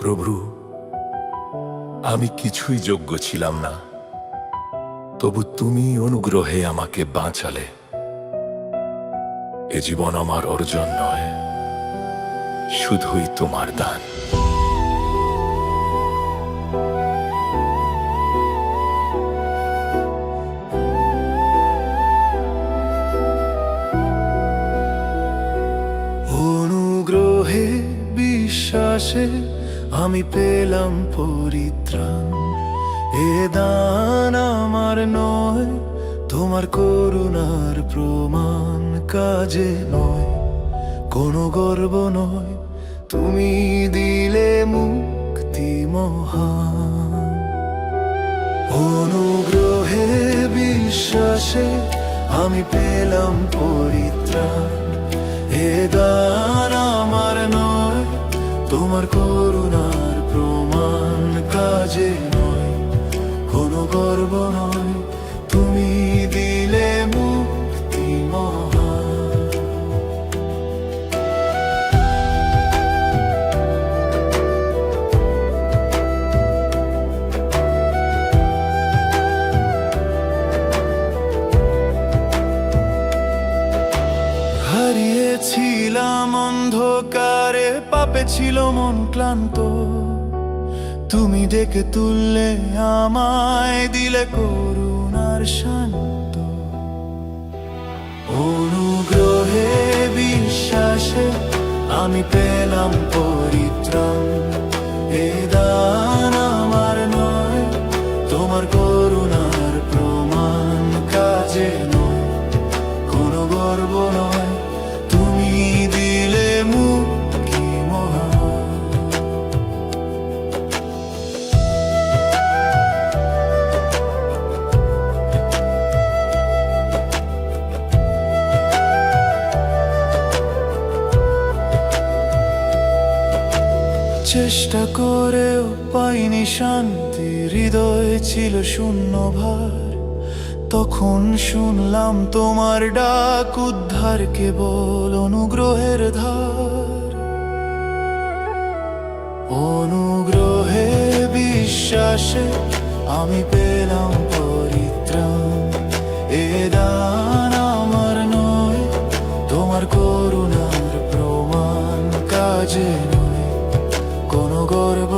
প্রভু, আমি কিছুই যোগ্য ছিলাম না। তবু তুমি অনুগ্রহে আমাকে বাঁচালে। এ জীবন আমার অর্জন নয়, শুধুই তোমার দান। অনুগ্রহে বিশ্বাসে আমি পেলাম পরিত্রাণ। এ দান আমার নয়, তোমার করুণার প্রমাণ কাজে নয়। কোনো গর্ব নয়, তুমি দিলে মুক্তি মহান। অনুগ্রহে বিশ্বাসে আমি পেলাম পরিত্রাণ। এ দান আমার নয়, তোমার কোনো গর্ব নয়। তুমি দিলে মুক্তি মহান হারিয়েছিলাম অন্ধকারে পাপে ছিল মন ক্লান্ত। তুমি ডেকে তুললে আমায় দিলে করুণার শান্ত। অনুগ্রহে বিশ্বাসে আমি পেলাম পরিত্রাণ। চেষ্টা করেও পাইনি শান্তি, হৃদয় ছিল শূন্য ভার। তখন শুনলাম তোমার ডাক উদ্ধার কেবল অনুগ্রহের ধার। অনুগ্রহে বিশ্বাসে আমি পেলাম পরিত্রাণ। এ দান আমার নয়, তোমার কাজে korba